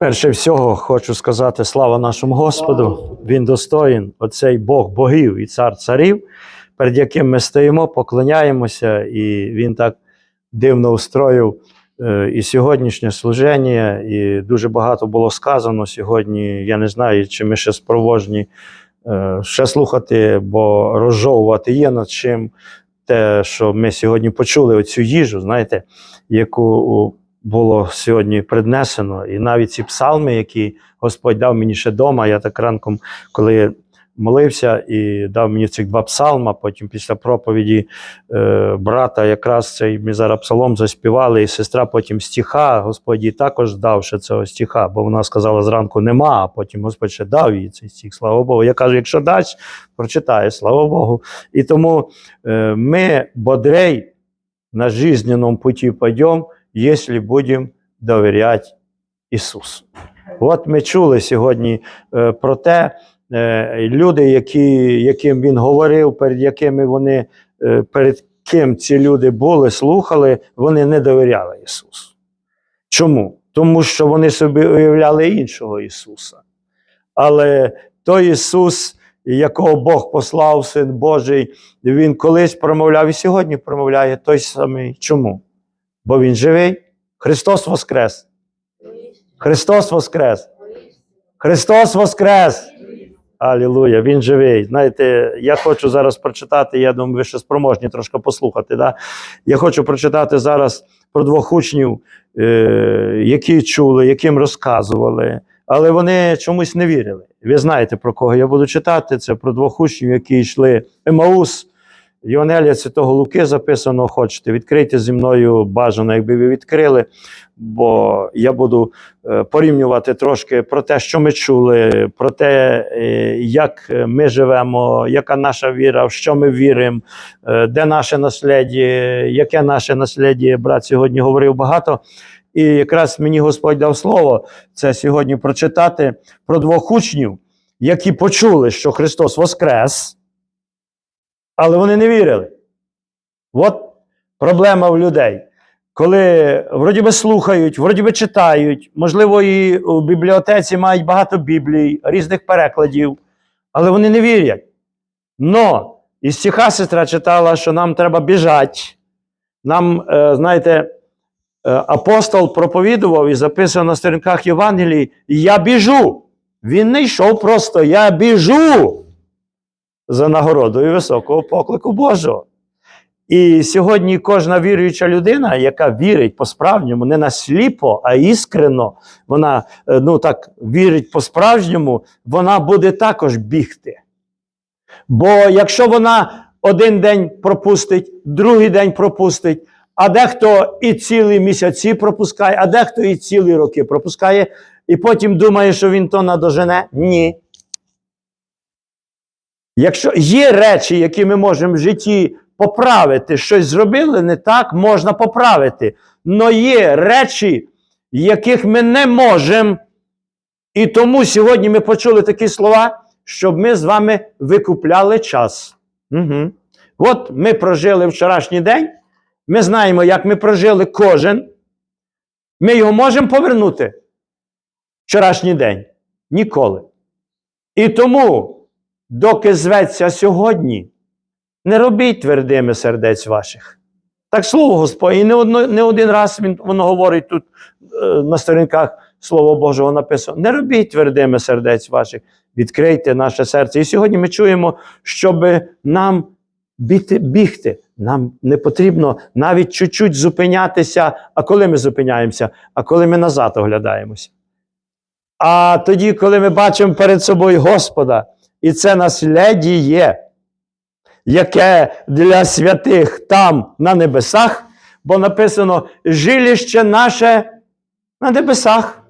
Перше всього хочу сказати слава нашому Господу. Він достоїн, оцей Бог богів і цар царів, перед яким ми стоїмо, поклоняємося, і він так дивно устроїв е, і сьогоднішнє служення, і дуже багато було сказано сьогодні. Я не знаю, чи ми ще спроможні е, ще слухати, бо розжовувати є над чим. Те, що ми сьогодні почули, оцю їжу, знаєте, яку було сьогодні преднесено. І навіть ці псалми, які Господь дав мені ще вдома, я так ранком, коли молився і дав мені цих два псалма, потім після проповіді е, брата, якраз цей ми зараз псалом заспівали, і сестра потім стиха, Господь їй також дав ще цього стиха, бо вона сказала зранку нема, а потім Господь ще дав їй цей стих, слава Богу. Я кажу, якщо дасть, прочитає, слава Богу. І тому э, мы бодрей на жизненном пути пойдем, если будем доверять Ісусу. От ми чули сьогодні е, про те, е, люди, які, яким він говорив, перед якими вони, е, перед ким ці люди були, слухали, вони не довіряли Ісусу. Чому? Тому що вони собі уявляли іншого Ісуса. Але той Ісус, якого Бог послав, Син Божий, він колись промовляв і сьогодні промовляє той самий. Чому? Бо Він живий. Христос Воскрес! Христос Воскрес! Христос Воскрес! Алілуя, Він живий. Знаєте, я хочу зараз прочитати, я думаю, ви ще спроможні трошки послухати. Да? Я хочу прочитати зараз про двох учнів, е, які чули, яким розказували, але вони чомусь не вірили. Ви знаєте, про кого я буду читати. Це про двох учнів, які йшли Емаус. Євангелія Святого Луки записано, хочете, відкрийте зі мною бажано, якби ви відкрили, бо я буду е, порівнювати трошки про те, що ми чули, про те, е, як ми живемо, яка наша віра, в що ми віримо, е, де наше наслідя, яке наше наслідя. Брат сьогодні говорив багато. І якраз мені Господь дав слово це сьогодні прочитати про двох учнів, які почули, що Христос Воскрес, але вони не вірили. От проблема в людей. Коли вроді би слухають, вроді би читають, можливо, і у бібліотеці мають багато біблій, різних перекладів, але вони не вірять. Но і стиха сестра читала, що нам треба біжати. Нам, е, знаєте, е, апостол проповідував і записав на сторінках Євангелії: Я біжу. Він не йшов просто, я біжу за нагородою високого поклику Божого. І сьогодні кожна віруюча людина, яка вірить по-справжньому, не насліпо, а іскрено, вона е, ну так вірить по-справжньому, вона буде також бігти. Бо якщо вона один день пропустить, другий день пропустить, а дехто і цілі місяці пропускає, а дехто і цілі роки пропускає, і потім думає, що він то надожене, ні. Якщо є речі, які ми можемо в житті поправити, щось зробили не так, можна поправити. Но є речі, яких ми не можемо. І тому сьогодні ми почули такі слова, щоб ми з вами викупляли час. Угу. От ми прожили вчорашній день, ми знаємо, як ми прожили кожен. Ми його можемо повернути. Вчорашній день. Ніколи. І тому, доки зветься сьогодні, не робіть твердими сердець ваших. Так слово Господь, і не, одно, не один раз він, воно говорить тут е, на сторінках Слова Божого написано: не робіть твердими сердець ваших, відкрийте наше серце. І сьогодні ми чуємо, щоб нам бігти, бігти. Нам не потрібно навіть чуть-чуть зупинятися. А коли ми зупиняємося? А коли ми назад оглядаємося. А тоді, коли ми бачимо перед собою Господа, і це наслідіє, яке для святих там на небесах, бо написано жилище наше на небесах.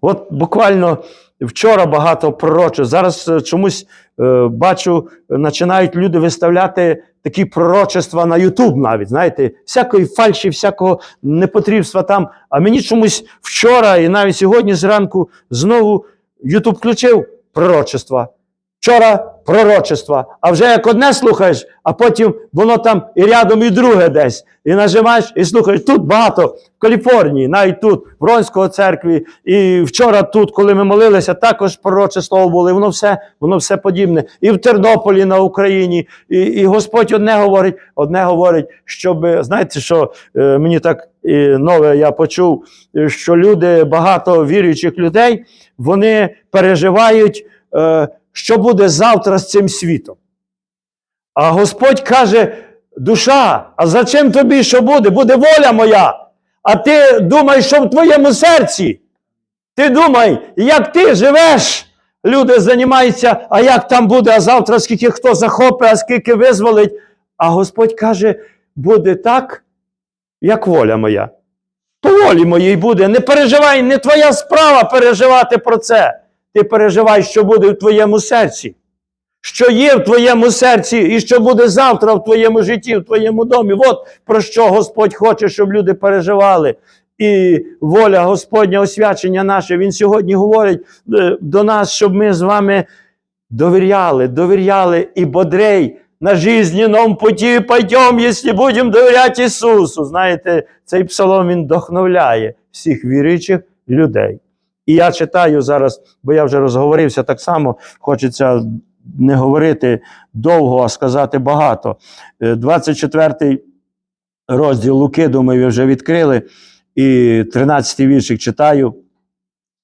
От буквально вчора багато пророчив. Зараз е, чомусь е, бачу, починають люди виставляти такі пророчества на Ютуб навіть, знаєте, всякої фальші, всякого непотрібства там. А мені чомусь вчора і навіть сьогодні зранку знову Ютуб включив пророчества. Вчора пророчества, а вже як одне слухаєш, а потім воно там і рядом, і друге десь. І нажимаєш, і слухаєш. Тут багато, в Каліфорнії, навіть тут, в Ронського церкві, і вчора тут, коли ми молилися, також пророче слово було. І воно все, воно все подібне. І в Тернополі на Україні. І, і Господь одне говорить, одне говорить, щоб, знаєте, що е, мені так і нове я почув, е, що люди, багато віруючих людей, вони переживають. Е, що буде завтра з цим світом. А Господь каже: душа, а зачем тобі що буде? Буде воля моя. А ти думай, що в твоєму серці. Ти думай, як ти живеш. Люди займаються, а як там буде, а завтра скільки хто захопить, а скільки визволить. А Господь каже: буде так, як воля моя. По волі моїй буде. Не переживай, не твоя справа переживати про це. Ти переживай, що буде в твоєму серці, що є в твоєму серці, і що буде завтра в твоєму житті, в твоєму домі. От про що Господь хоче, щоб люди переживали. І воля Господня, освячення наше, Він сьогодні говорить е, до нас, щоб ми з вами довіряли, довіряли і бодрей на жизненном путі пойдем, якщо будемо довіряти Ісусу. Знаєте, цей псалом він вдохновляє всіх віруючих людей. І я читаю зараз, бо я вже розговорився так само, хочеться не говорити довго, а сказати багато. Е, 24 розділ Луки, думаю, ви вже відкрили. І 13-й віршик читаю.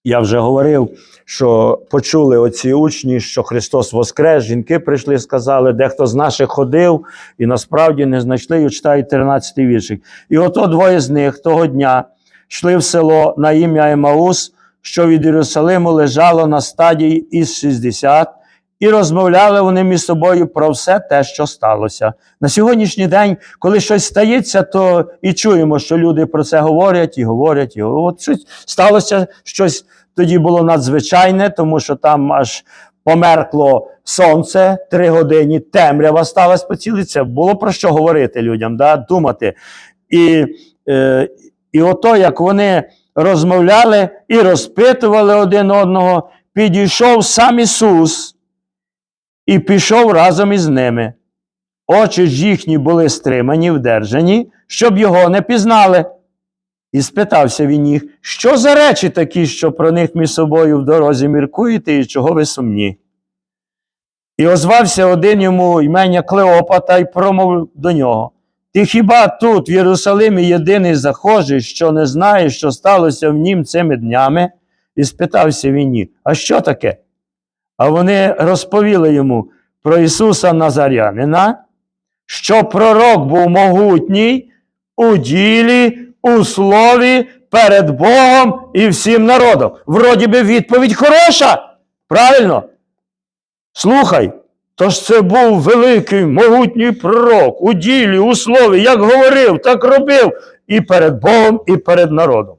Я вже говорив, що почули оці учні, що Христос воскрес, жінки прийшли, сказали, дехто з наших ходив, і насправді не знайшли, і читають 13-й віршик. І ото двоє з них того дня йшли в село на ім'я Емаус, що від Єрусалиму лежало на стадії із 60, і розмовляли вони між собою про все те, що сталося. На сьогоднішній день, коли щось стається, то і чуємо, що люди про це говорять і говорять. І от щось сталося щось тоді було надзвичайне, тому що там аж померкло сонце три години, темрява сталася по цілій. Це було про що говорити людям, да? думати. І, е, і ото, як вони розмовляли і розпитували один одного, підійшов сам Ісус і пішов разом із ними. Очі ж їхні були стримані, вдержані, щоб його не пізнали. І спитався він їх, що за речі такі, що про них між собою в дорозі міркуєте, і чого ви сумні? І озвався один йому імення Клеопата й промовив до нього. Ти хіба тут, в Єрусалимі, єдиний захожий, що не знає, що сталося в нім цими днями? І спитався він а що таке? А вони розповіли йому про Ісуса Назарянина, що пророк був могутній у ділі, у слові перед Богом і всім народом. Вроді би відповідь хороша. Правильно? Слухай, тож це був великий могутній пророк у ділі, у слові, як говорив, так робив і перед Богом, і перед народом.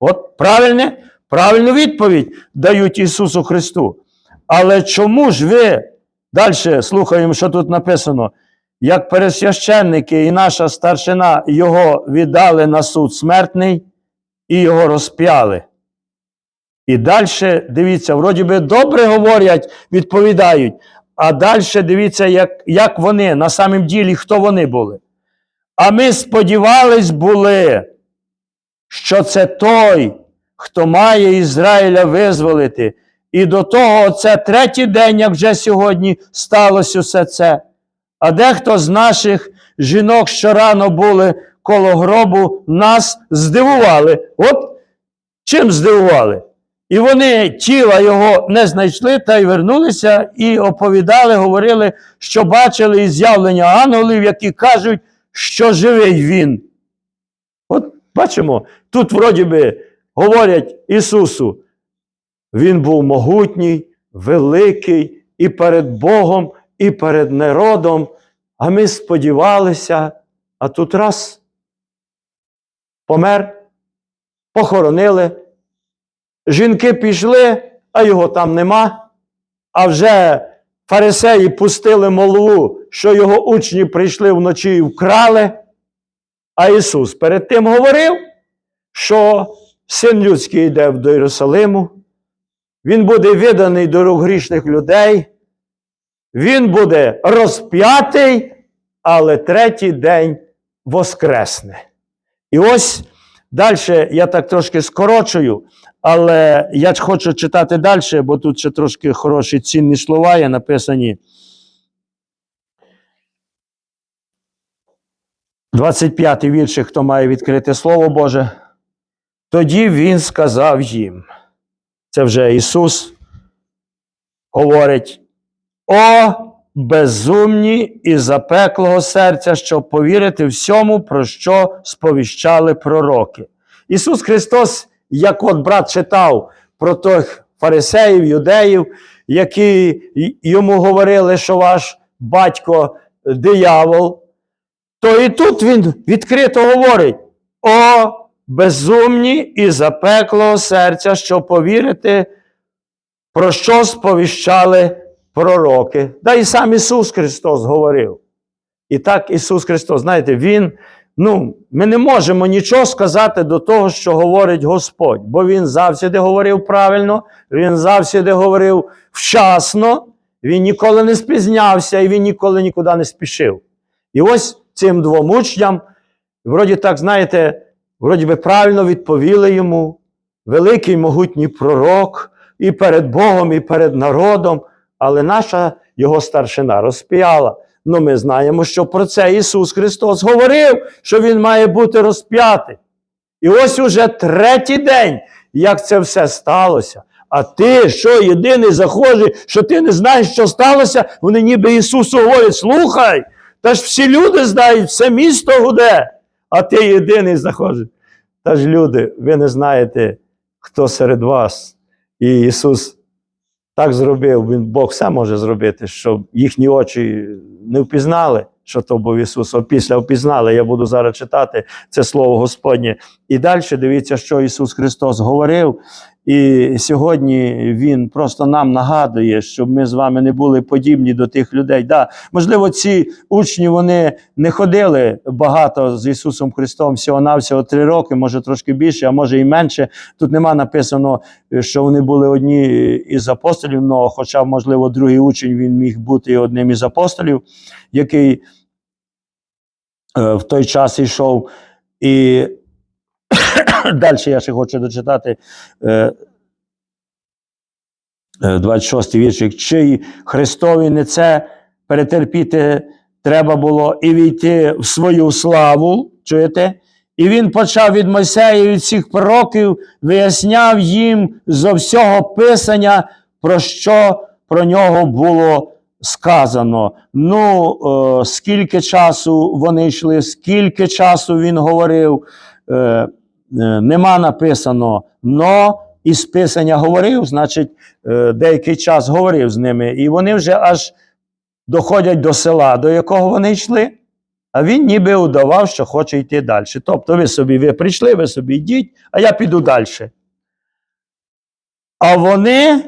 От правильне, правильну відповідь дають Ісусу Христу. Але чому ж ви далі слухаємо, що тут написано? Як пересвященники і наша старшина його віддали на суд смертний і його розп'яли. І далі, дивіться, вроді би добре говорять, відповідають, а далі дивіться, як, як вони, на самім ділі, хто вони були. А ми сподівались були, що це той, хто має Ізраїля визволити. І до того це третій день, як вже сьогодні сталося все це. А дехто з наших жінок, що рано були коло гробу, нас здивували. От чим здивували? І вони тіла його не знайшли та й вернулися і оповідали, говорили, що бачили з'явлення ангелів, які кажуть, що живий він. От бачимо, тут вроді би говорять Ісусу, Він був могутній, великий і перед Богом, і перед народом. А ми сподівалися, а тут раз помер, похоронили. Жінки пішли, а його там нема. А вже фарисеї пустили молву, що його учні прийшли вночі і вкрали. А Ісус перед тим говорив, що син людський йде до Єрусалиму, Він буде виданий до рук грішних людей, Він буде розп'ятий, але третій день воскресне. І ось далі я так трошки скорочую, але я хочу читати далі, бо тут ще трошки хороші цінні слова є написані. 25-й віршик, хто має відкрити Слово Боже. Тоді він сказав їм. Це вже Ісус говорить: О, безумні і запеклого серця, щоб повірити всьому, про що сповіщали пророки. Ісус Христос, як от брат читав про тих фарисеїв, юдеїв, які йому говорили, що ваш батько диявол, то і тут він відкрито говорить: О, безумні і запеклого серця, щоб повірити, про що сповіщали пророки. Да і сам Ісус Христос говорив. І так Ісус Христос, знаєте, Він, ну, ми не можемо нічого сказати до того, що говорить Господь, бо Він завжди говорив правильно, Він завжди говорив вчасно, Він ніколи не спізнявся і Він ніколи нікуди не спішив. І ось цим двом учням, вроді так, знаєте, вроді би правильно відповіли йому, великий могутній пророк, і перед Богом, і перед народом, але наша його старшина розп'яла. Ну, ми знаємо, що про це Ісус Христос говорив, що Він має бути розп'ятий. І ось уже третій день, як це все сталося. А ти, що єдиний захожий, що ти не знаєш, що сталося, вони ніби Ісусу говорять, слухай, та ж всі люди знають, все місто гуде, а ти єдиний захожий. Та ж люди, ви не знаєте, хто серед вас. І Ісус так зробив, він Бог все може зробити, щоб їхні очі не впізнали, що то був Ісус. А після впізнали, я буду зараз читати це Слово Господнє. І далі дивіться, що Ісус Христос говорив. І сьогодні Він просто нам нагадує, щоб ми з вами не були подібні до тих людей. Да, можливо, ці учні вони не ходили багато з Ісусом Христом всього-навсього три роки, може трошки більше, а може і менше. Тут нема написано, що вони були одні із апостолів, но, хоча, можливо, другий учень він міг бути одним із апостолів, який е, в той час йшов. І далі я ще хочу дочитати е, е, 26 віршик. Чи Христові не це перетерпіти треба було і війти в свою славу, чуєте? І він почав від Мойсея і від всіх пророків, виясняв їм зо всього писання, про що про нього було сказано. Ну, е, скільки часу вони йшли, скільки часу він говорив, е, нема написано, но із писання говорив, значить, е, деякий час говорив з ними, і вони вже аж доходять до села, до якого вони йшли. А він ніби удавав, що хоче йти далі. Тобто, ви собі ви прийшли, ви собі йдіть, а я піду далі. А вони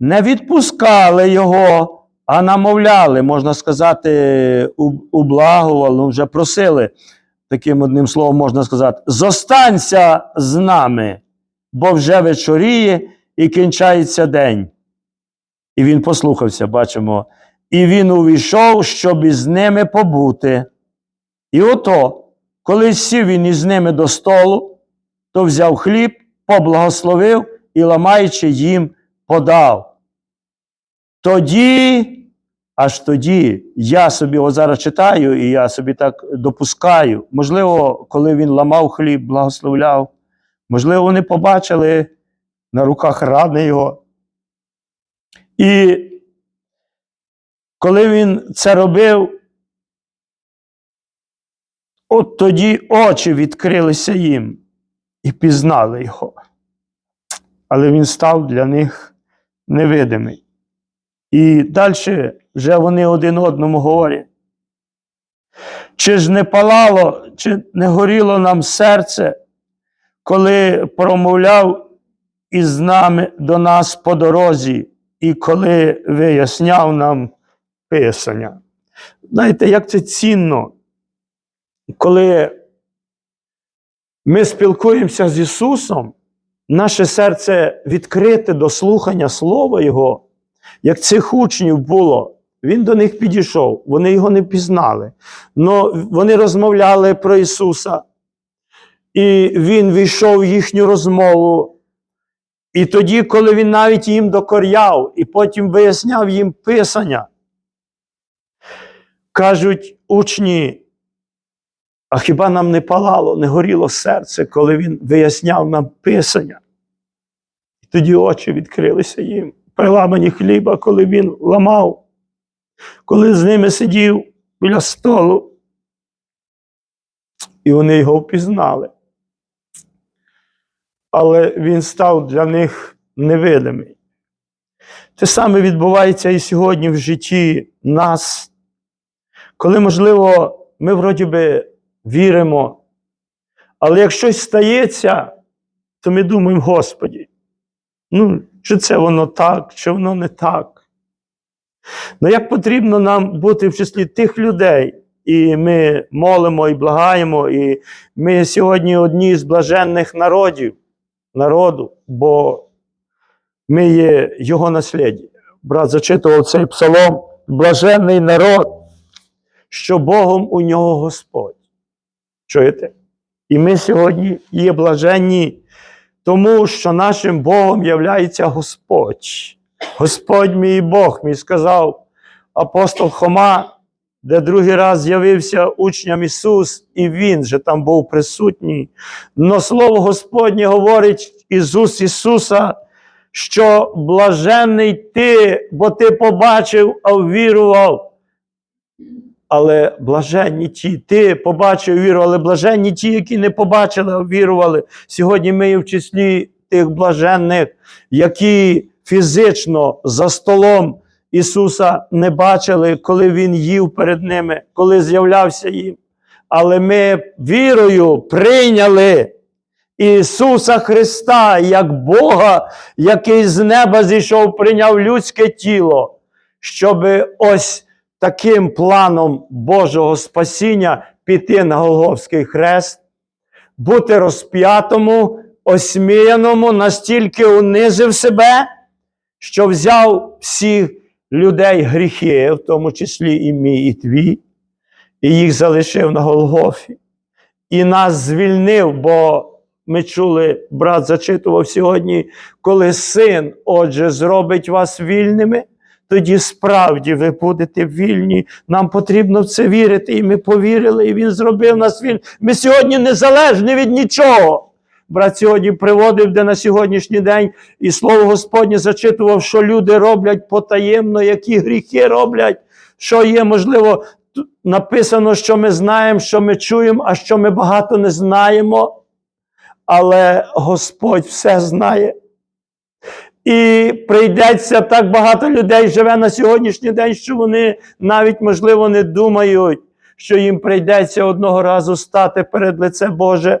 не відпускали його, а намовляли, можна сказати, ублагували, вже просили, таким одним словом можна сказати, зостанься з нами, бо вже вечоріє і кінчається день. І він послухався, бачимо. І він увійшов, щоб із ними побути. І ото, коли сів він із ними до столу, то взяв хліб, поблагословив і, ламаючи їм, подав. Тоді, аж тоді, я собі ось зараз читаю, і я собі так допускаю. Можливо, коли він ламав хліб, благословляв, можливо, вони побачили на руках рани його. І коли він це робив, от тоді очі відкрилися їм і пізнали його. Але він став для них невидимий. І далі вже вони один одному говорять. Чи ж не палало, чи не горіло нам серце, коли промовляв із нами до нас по дорозі, і коли виясняв нам Писання. Знаєте, як це цінно, коли ми спілкуємося з Ісусом, наше серце відкрите до слухання Слова Його, як цих учнів було. він до них підійшов, вони його не пізнали. Но вони розмовляли про Ісуса, і Він війшов в їхню розмову. І тоді, коли він навіть їм докоряв, і потім виясняв їм Писання, кажуть учні, а хіба нам не палало, не горіло серце, коли він виясняв нам Писання? І тоді очі відкрилися їм, при ламані хліба, коли він ламав, коли з ними сидів біля столу, і вони його впізнали. Але він став для них невидимий. Те саме відбувається і сьогодні в житті нас, коли, можливо, ми вроді би віримо, але як щось стається, то ми думаємо, Господі, ну, чи це воно так, чи воно не так. Ну як потрібно нам бути в числі тих людей, і ми молимо і благаємо, і ми сьогодні одні з блаженних народів, народу, бо ми є його насліддя. Брат зачитував цей псалом, блаженний народ, що Богом у нього Господь. Чуєте? І ми сьогодні є блаженні, тому що нашим Богом являється Господь. Господь мій Бог, мій сказав апостол Хома, де другий раз з'явився учням Ісус, і Він же там був присутній. Но Слово Господнє говорить із уст Ісуса, що блаженний ти, бо ти побачив, а ввірував. Але блаженні ті, ти побачив, вірував, але блаженні ті, які не побачили, а вірували. Сьогодні ми в числі тих блаженних, які фізично за столом Ісуса не бачили, коли Він їв перед ними, коли з'являвся їм. Але ми вірою прийняли Ісуса Христа як Бога, який з неба зійшов, прийняв людське тіло, щоб ось таким планом Божого спасіння піти на Голговський хрест, бути розп'ятому, осміяному, настільки унизив себе, що взяв всіх людей гріхи, в тому числі і мій, і твій, і їх залишив на Голгофі. І нас звільнив, бо ми чули, брат зачитував сьогодні, коли син, отже, зробить вас вільними, тоді справді ви будете вільні. Нам потрібно в це вірити. І ми повірили, і він зробив нас вільними. Ми сьогодні незалежні від нічого. Брат сьогодні приводив, де на сьогоднішній день, і слово Господнє зачитував, що люди роблять потаємно, які гріхи роблять, що є, можливо, написано, що ми знаємо, що ми чуємо, а що ми багато не знаємо. Але Господь все знає. І прийдеться так багато людей живе на сьогоднішній день, що вони навіть, можливо, не думають, що їм прийдеться одного разу стати перед лице Боже.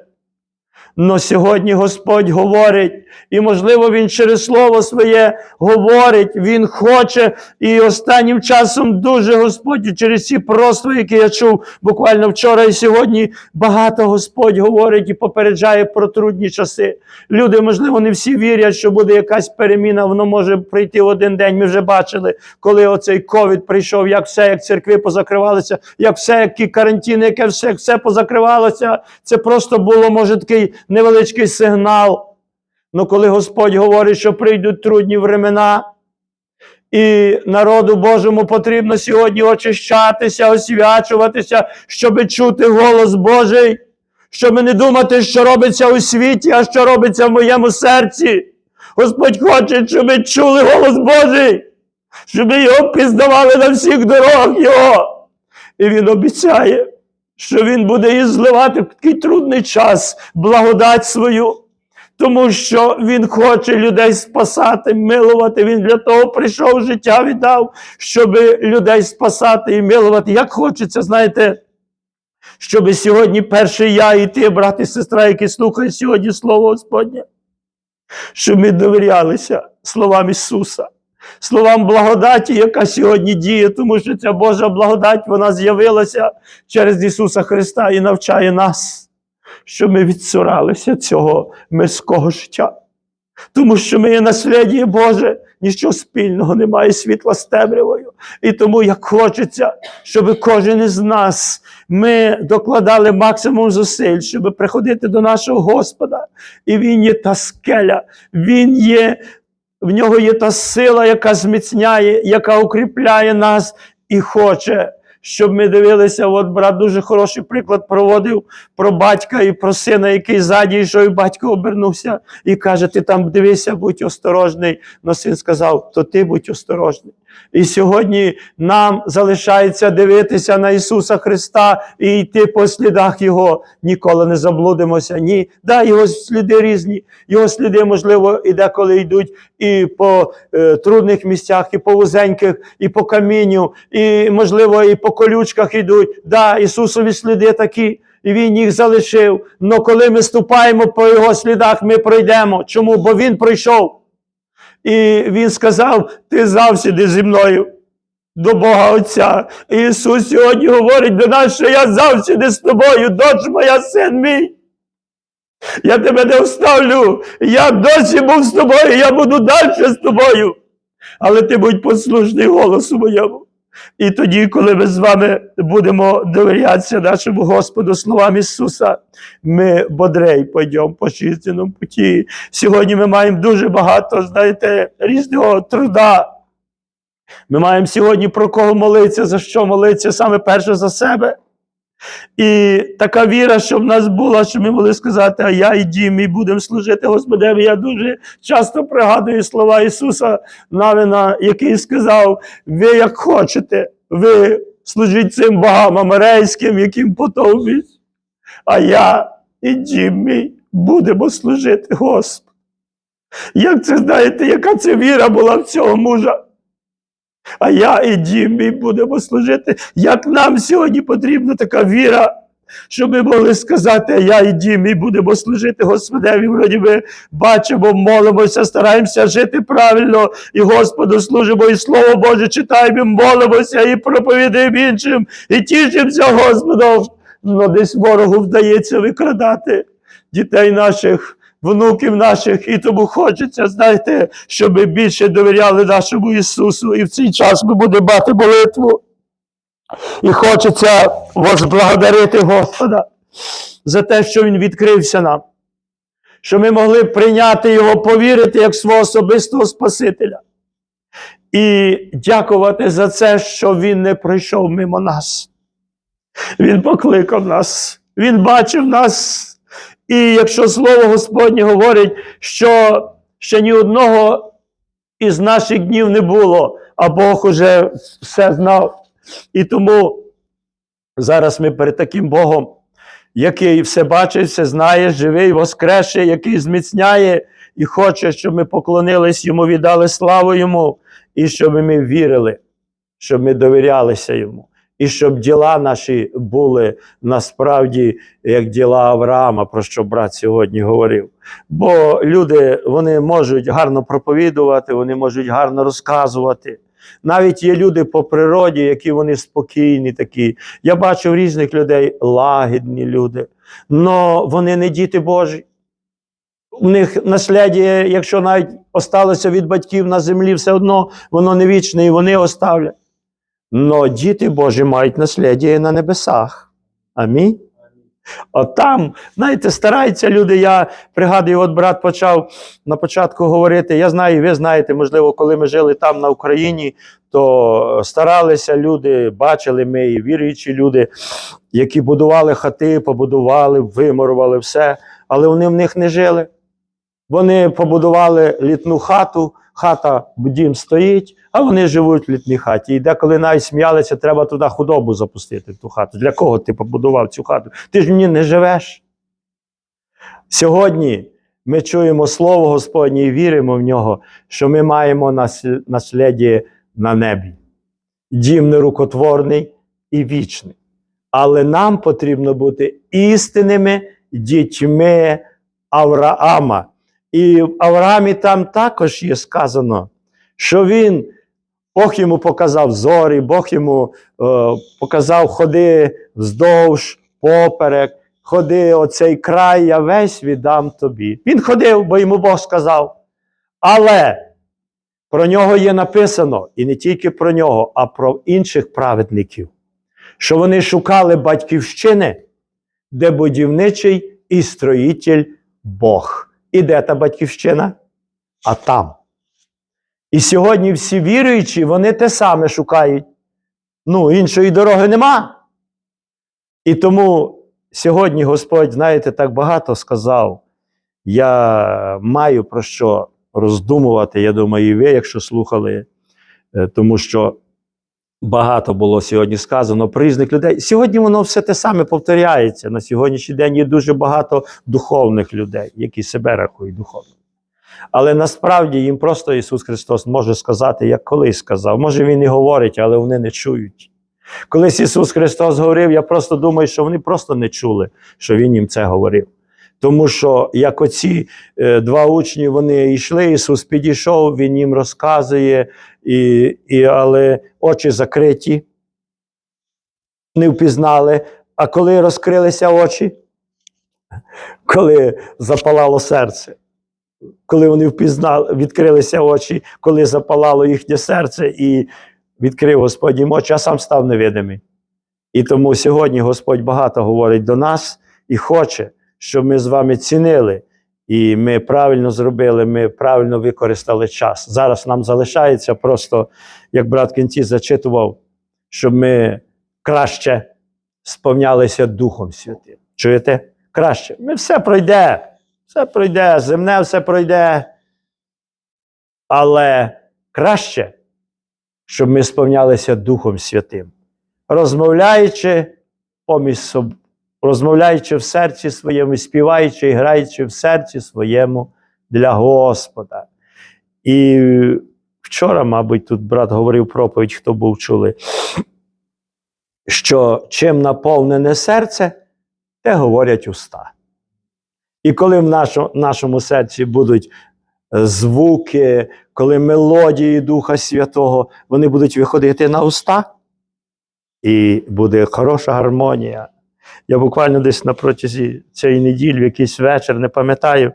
Но сьогодні Господь говорить, і, можливо, Він через Слово своє говорить, Він хоче, і останнім часом дуже Господь, через ці пророцтва, які я чув буквально вчора і сьогодні, багато Господь говорить і попереджає про трудні часи. Люди, можливо, не всі вірять, що буде якась переміна, воно може прийти в один день. Ми вже бачили, коли оцей ковід прийшов, як все, як церкви позакривалися, як все, які карантини, яке все, як все позакривалося. Це просто було, може, такий невеличкий сигнал. Ну, коли Господь говорить, що прийдуть трудні времена, і народу Божому потрібно сьогодні очищатися, освячуватися, щоб чути голос Божий, щоб не думати, що робиться у світі, а що робиться в моєму серці. Господь хоче, щоб ми чули голос Божий, щоб ми його пізнавали на всіх дорогах Його. І Він обіцяє, що Він буде і зливати в такий трудний час благодать свою. Тому що Він хоче людей спасати, милувати. Він для того прийшов, життя віддав, щоб людей спасати і милувати. Як хочеться, знаєте, щоб сьогодні перший я і ти, брат і сестра, які слухають сьогодні Слово Господнє, щоб ми довірялися словам Ісуса, словам благодаті, яка сьогодні діє, тому що ця Божа благодать вона з'явилася через Ісуса Христа і навчає нас що ми відсуралися цього мирського життя. Тому що ми є наслідіє Боже, нічого спільного немає світла з темрявою. І тому як хочеться, щоб кожен із нас ми докладали максимум зусиль, щоб приходити до нашого Господа. І Він є та скеля, Він є, в нього є та сила, яка зміцняє, яка укріпляє нас і хоче. Щоб ми дивилися, от брат дуже хороший приклад проводив про батька і про сина, який ззаді йшов, і батько обернувся і каже: Ти там дивися, будь осторожний. Но син сказав, то ти будь осторожний. І сьогодні нам залишається дивитися на Ісуса Христа і йти по слідах Його. Ніколи не заблудимося. Ні, да, його сліди різні. Його сліди, можливо, і деколи йдуть і по е, трудних місцях, і по вузеньких, і по камінню, і, можливо, і по колючках йдуть. Да, Ісусові сліди такі. І він їх залишив. Но коли ми ступаємо по його слідах, ми пройдемо. Чому? Бо він пройшов. І він сказав: Ти завжди зі мною до Бога Отця. Ісус сьогодні говорить до нас, що я завжди з тобою, дочь моя, син мій. Я тебе не оставлю. Я досі був з тобою, я буду далі з тобою. Але ти будь послушний голосу моєму. І тоді, коли ми з вами будемо довірятися нашому Господу словам Ісуса, ми бодрей пойдемо по жизненному путі. Сьогодні ми маємо дуже багато, знаєте, різного труда. Ми маємо сьогодні про кого молитися, за що молитися, саме перше за себе. І така віра, що в нас була, що ми могли сказати, а я і дім, мій будемо служити Господеві. Я дуже часто пригадую слова Ісуса Навина, який сказав: ви як хочете, ви служіть цим богам амарейським, яким потомість, а я і дім мій будемо служити Господу. Як це знаєте, яка це віра була в цього мужа? А я і дім мій будемо служити. Як нам сьогодні потрібна така віра, щоб ми могли сказати, а я і дім мій будемо служити Господеві. Вроді ми бачимо, молимося, стараємося жити правильно, і Господу служимо, і Слово Боже читаємо, молимося, і проповідаємо іншим, і тішимося Господом. Ну, десь ворогу вдається викрадати дітей наших внуків наших, і тому хочеться, знаєте, щоб ми більше довіряли нашому Ісусу, і в цей час ми будемо мати молитву. І хочеться возблагодарити Господа за те, що Він відкрився нам, що ми могли прийняти Його, повірити як свого особистого Спасителя. І дякувати за це, що Він не пройшов мимо нас. Він покликав нас, Він бачив нас. І якщо слово Господнє говорить, що ще ні одного із наших днів не було, а Бог уже все знав. І тому зараз ми перед таким Богом, який все бачить, все знає, живий, воскресший, який зміцняє і хоче, щоб ми поклонились йому, віддали славу йому, і щоб ми вірили, щоб ми довірялися йому. І щоб діла наші були насправді як діла Авраама, про що брат сьогодні говорив. Бо люди вони можуть гарно проповідувати, вони можуть гарно розказувати. Навіть є люди по природі, які вони спокійні такі. Я бачив різних людей, лагідні люди, але вони не діти Божі. У них наслідя, якщо навіть осталося від батьків на землі, все одно воно не вічне і вони оставлять. Но діти Божі мають наслідя на небесах. Амінь. От там, знаєте, стараються люди. Я пригадую, от брат почав на початку говорити. Я знаю, ви знаєте, можливо, коли ми жили там на Україні, то старалися люди, бачили ми і віруючі люди, які будували хати, побудували, вимурували все, але вони в них не жили. Вони побудували літну хату, хата дім стоїть, а вони живуть в літній хаті. І деколи навіть сміялися, треба туди худобу запустити в ту хату. Для кого ти побудував цю хату? Ти ж ній не живеш. Сьогодні ми чуємо Слово Господнє і віримо в нього, що ми маємо нас- наслідя на небі. Дім нерукотворний і вічний. Але нам потрібно бути істинними дітьми Авраама. І в Авраамі там також є сказано, що він, Бог йому показав зорі, Бог йому е, показав ходи вздовж, поперек, ходи оцей край, я весь віддам тобі. Він ходив, бо йому Бог сказав. Але Про нього є написано, і не тільки про нього, а про інших праведників, що вони шукали батьківщини, де будівничий і строїтель Бог. І де та батьківщина? А там. І сьогодні всі віруючі, вони те саме шукають. Ну, іншої дороги нема. І тому сьогодні Господь, знаєте, так багато сказав. Я маю про що роздумувати. Я думаю, і ви, якщо слухали, е, тому що багато було сьогодні сказано про різних людей. Сьогодні воно все те саме повторяється. На сьогоднішній день є дуже багато духовних людей, які себе рахують духовними. Але насправді їм просто Ісус Христос може сказати, як колись сказав. Може Він і говорить, але вони не чують. Колись Ісус Христос говорив, я просто думаю, що вони просто не чули, що Він їм це говорив. Тому що як оці е, два учні вони йшли, Ісус підійшов, Він їм розказує, і, і, але очі закриті, не впізнали. А коли розкрилися очі, коли запалало серце, коли вони впізнали, відкрилися очі, коли запалало їхнє серце, і відкрив Господь їм очі, а сам став невидимий. І тому сьогодні Господь багато говорить до нас і хоче, щоб ми з вами цінили. І ми правильно зробили, ми правильно використали час. Зараз нам залишається просто, як брат Кінці зачитував, щоб ми краще сповнялися Духом Святим. Чуєте? Краще. Ми все пройде, все пройде, земне все пройде. Але краще, щоб ми сповнялися Духом Святим, розмовляючи поміж собою розмовляючи в серці своєму, співаючи і граючи в серці своєму для Господа. І вчора, мабуть, тут брат говорив проповідь, хто був чули, що чим наповнене серце, те говорять уста. І коли в нашому, серці будуть е, звуки, коли мелодії Духа Святого, вони будуть виходити на уста, і буде хороша гармонія. Я буквально десь на протязі цієї неділі, якийсь вечір, не пам'ятаю,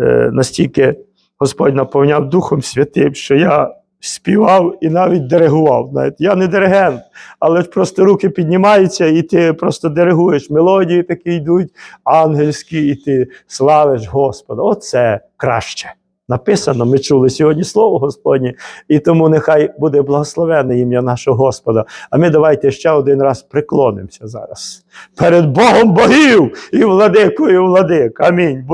е, настільки Господь наповняв Духом Святим, що я співав і навіть диригував. Знаєте, я не диригент, але просто руки піднімаються, і ти просто диригуєш. Мелодії такі йдуть, ангельські, і ти славиш Господа. Оце краще. Написано, ми чули сьогодні слово Господнє, і тому нехай буде благословенне ім'я нашого Господа. А ми давайте ще один раз приклонимося зараз перед Богом богів і владикою владик. Амінь.